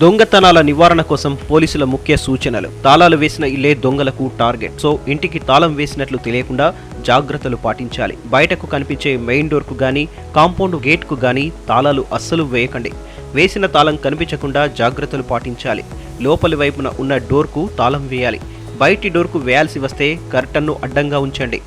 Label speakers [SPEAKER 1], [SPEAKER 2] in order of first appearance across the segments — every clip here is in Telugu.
[SPEAKER 1] దొంగతనాల నివారణ కోసం పోలీసుల ముఖ్య సూచనలు. తాళాలు వేసిన ఇల్లే దొంగలకు టార్గెట్. సో ఇంటికి తాళం వేసినట్లు తెలియకుండా జాగ్రత్తలు పాటించాలి. బయటకు కనిపించే మెయిన్ డోర్కు గానీ కాంపౌండ్ గేట్కు గానీ తాళాలు అస్సలు వేయకండి. వేసిన తాళం కనిపించకుండా జాగ్రత్తలు పాటించాలి. లోపలి వైపున ఉన్న డోర్కు తాళం వేయాలి. బయటి డోర్కు వేయాల్సి వస్తే కర్టన్ను అడ్డంగా ఉంచండి.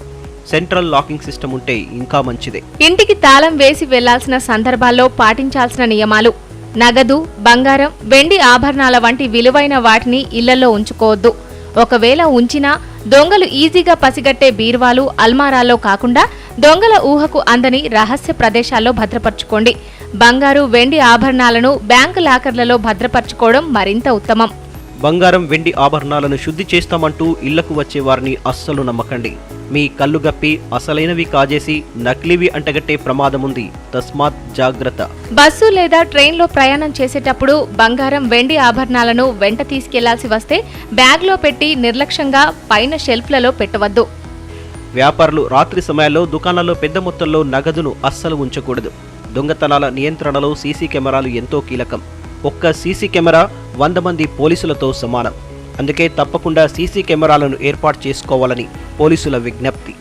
[SPEAKER 1] సెంట్రల్ లాకింగ్ సిస్టమ్ ఉంటే ఇంకా మంచిదే.
[SPEAKER 2] ఇంటికి తాళం వేసి వెళ్ళాల్సిన సందర్భాల్లో పాటించాల్సిన నియమాలు నగదు బంగారం వెండి ఆభరణాల వంటి విలువైన వాటిని ఇళ్ళలో ఉంచుకోవద్దు. ఒకవేళ ఉంచినా దొంగలు ఈజీగా పసిగట్టే బీరువాలు అల్మారాల్లో కాకుండా దొంగల ఊహకు అందని రహస్య ప్రదేశాల్లో భద్రపరచుకోండి. బంగారు వెండి ఆభరణాలను బ్యాంకు లాకర్లలో భద్రపరచుకోవడం మరింత ఉత్తమం.
[SPEAKER 1] బంగారం వెండి ఆభరణాలను శుద్ధి చేస్తామంటూ ఇళ్ళకు వచ్చే వారిని అస్సలు నమ్మకండి. మీ కళ్ళు గప్పి అసలైనవి కాజేసి నకిలీవి అంటగట్టే ప్రమాదముంది తస్మాత్ జాగ్రత్త.
[SPEAKER 2] బస్సు లేదా ట్రైన్లో ప్రయాణం చేసేటప్పుడు బంగారం వెండి ఆభరణాలను వెంట తీసుకెళ్ళాల్సి వస్తే బ్యాగ్లో పెట్టి నిర్లక్ష్యంగా పైన షెల్ఫ్లలో పెట్టవద్దు.
[SPEAKER 1] వ్యాపారులు రాత్రి సమయాల్లో దుకాణాల్లో పెద్ద మొత్తంలో నగదును అస్సలు ఉంచకూడదు. దొంగతనాల నియంత్రణలో సీసీ కెమెరాలు ఎంతో కీలకం. ఒక్క సీసీ కెమెరా వంద మంది పోలీసులతో సమానం. అందుకే తప్పకుండా సీసీ కెమెరాలను ఏర్పాటు చేసుకోవాలని పోలీసుల విజ్ఞప్తి.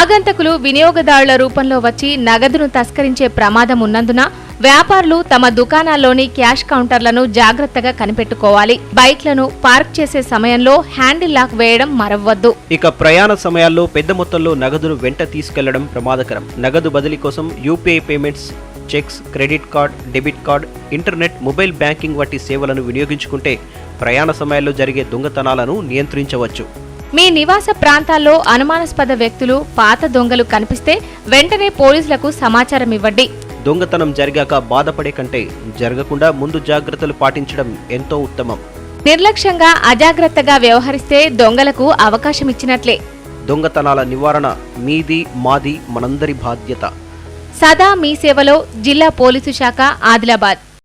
[SPEAKER 2] ఆగంతకులు వినియోగదారుల రూపంలో వచ్చి నగదును తస్కరించే ప్రమాదం ఉన్నందున వ్యాపారులు తమ దుకాణాల్లోని క్యాష్ కౌంటర్లను జాగ్రత్తగా కనిపెట్టుకోవాలి. బైక్లను పార్క్ చేసే సమయంలో హ్యాండిల్ లాక్ వేయడం మరవద్దు
[SPEAKER 1] ఇక ప్రయాణ సమయాల్లో పెద్ద మొత్తంలో నగదును వెంట తీసుకెళ్ళడం ప్రమాదకరం. నగదు బదిలీ కోసం UPI payments cheques credit card debit card internet mobile banking వంటి సేవలను వినియోగించుకుంటే ప్రయాణ సమయాల్లో జరిగే దొంగతనాలను నియంత్రించవచ్చు.
[SPEAKER 2] మీ నివాస ప్రాంతాల్లో అనుమానాస్పద వ్యక్తులు పాత దొంగలు కనిపిస్తే వెంటనే పోలీసులకు సమాచారం ఇవ్వండి.
[SPEAKER 1] దొంగతనం జరిగాక బాధపడే కంటే జరగకుండా ముందు జాగ్రత్తలు పాటించడం ఎంతో ఉత్తమం.
[SPEAKER 2] నిర్లక్ష్యంగా అజాగ్రత్తగా వ్యవహరిస్తే దొంగలకు అవకాశం ఇచ్చినట్లే.
[SPEAKER 1] దొంగతనాల నివారణ మీది మాది మనందరి బాధ్యత.
[SPEAKER 2] సదా మీ సేవలో జిల్లా పోలీసు శాఖ ఆదిలాబాద్.